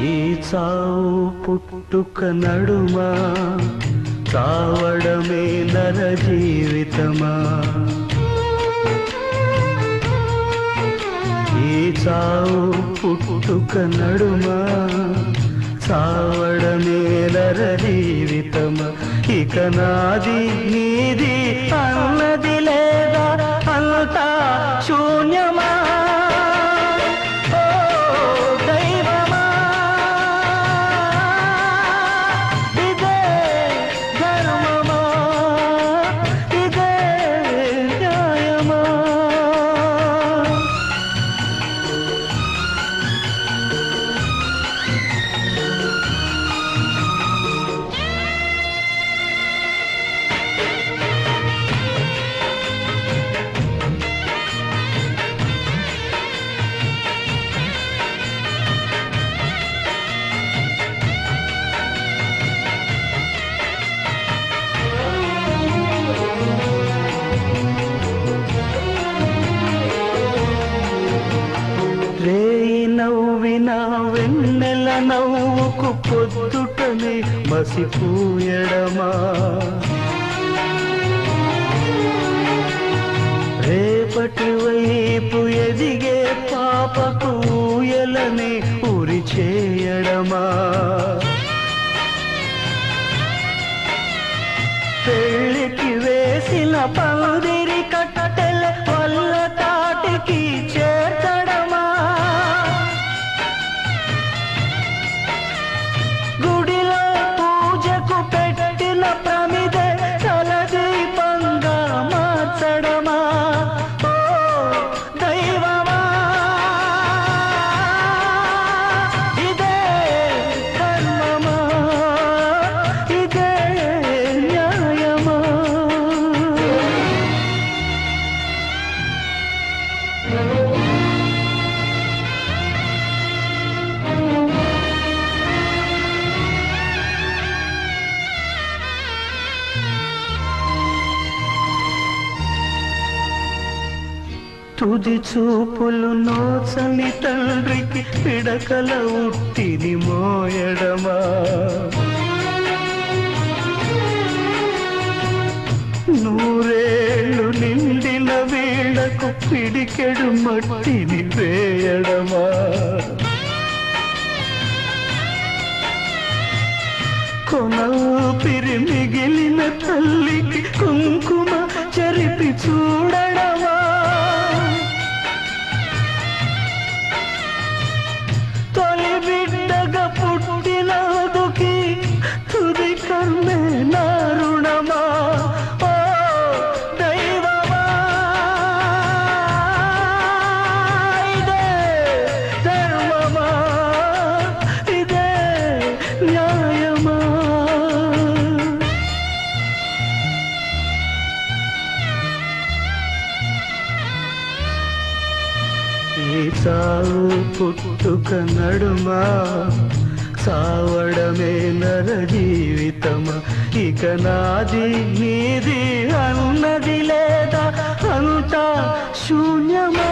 ఈ చావు పుట్టుక నడుమా? చావడమే నర జీవితమా ఈ చావు పుట్టుక నడుమా? చావడమే నర జీవితమా ఇక నాది నీది అన్నది లేదా? అంతా శూన్యమా? నవ్వుకు పొద్దుటనే మసిపోయడమా? రేపటి వైపు ఎదిగే పాపకు ఊయలనే ఉరి చేయడమా? తుది చూపులు నోచని తండ్రికి పిడకల ఉట్టిని మోయడమా? నూరేళ్ళు నిండిన వీళ్ళకు పిడికెడు మట్టిని వేయడమా? కొన ఊపిరి మిగిలిన తల్లికి కుంకుమ చరిపి చూడ ఈ సావు పుట్టుక నడుమా? సావడమే నర జీవితమ? ఇక నాది నీది అన్నది లేదా? అంతా శూన్యమా?